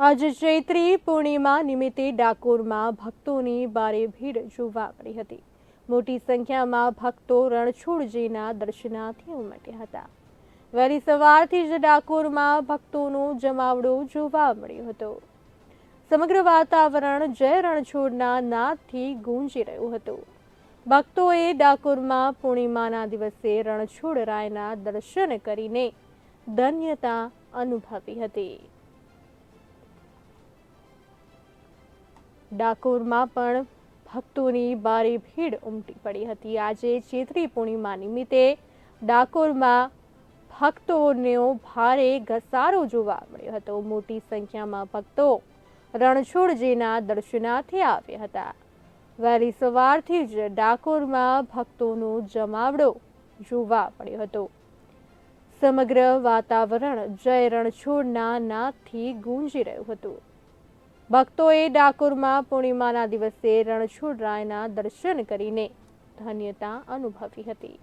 આજે ચૈત્રી પૂર્ણિમા નિમિત્તે ડાકોરમાં ભક્તોની ભારે ભીડ જોવા મળી હતી. મોટી સંખ્યામાં ભક્તો રણછોડજીના દર્શનાર્થે ઉમટ્યા હતા. વહેલી સવારથી જ ડાકોરમાં ભક્તોનો જમાવડો જોવા મળ્યો હતો. સમગ્ર વાતાવરણ જય રણછોડના નાદથી ગુંજી રહ્યું હતું. ભક્તોએ ડાકોરમાં પૂર્ણિમાના દિવસે રણછોડ રાયના દર્શન કરીને ધન્યતા અનુભવી હતી. ડાકોરમાં પણ ભક્તોની ભારે ભીડ ઉમટી પડી હતી. આજે ચૈત્રી પૂર્ણિમા નિમિત્તે ડાકોરમાં ભક્તોનો ભારે ઘસારો જોવા મળ્યો હતો. મોટી સંખ્યામાં ભક્તો રણછોડજીના દર્શનાર્થે આવ્યા હતા. વહેલી સવારથી જ ડાકોરમાં ભક્તોનો જમાવડો જોવા મળ્યો હતો. સમગ્ર વાતાવરણ જય રણછોડના નાદથી ગુંજી રહ્યું હતું. ભક્તોએ ડાકોરમાં પૂર્ણિમાના દિવસે રણછોડરાયના દર્શન કરીને ધન્યતા અનુભવી હતી.